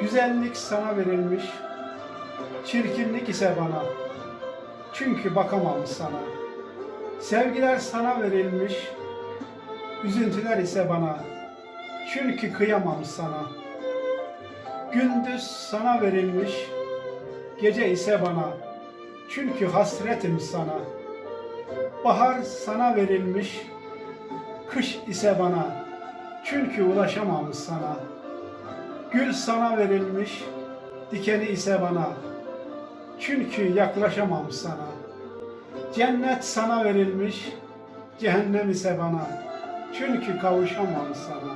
Güzellik sana verilmiş, çirkinlik ise bana. Çünkü bakamam sana. Sevgiler sana verilmiş, üzüntüler ise bana. Çünkü kıyamam sana. Gündüz sana verilmiş, gece ise bana. Çünkü hasretim sana. Bahar sana verilmiş, kış ise bana. Çünkü ulaşamam sana. Gül sana verilmiş, dikeni ise bana. Çünkü yaklaşamam sana. Cennet sana verilmiş, cehennem ise bana. Çünkü kavuşamam sana.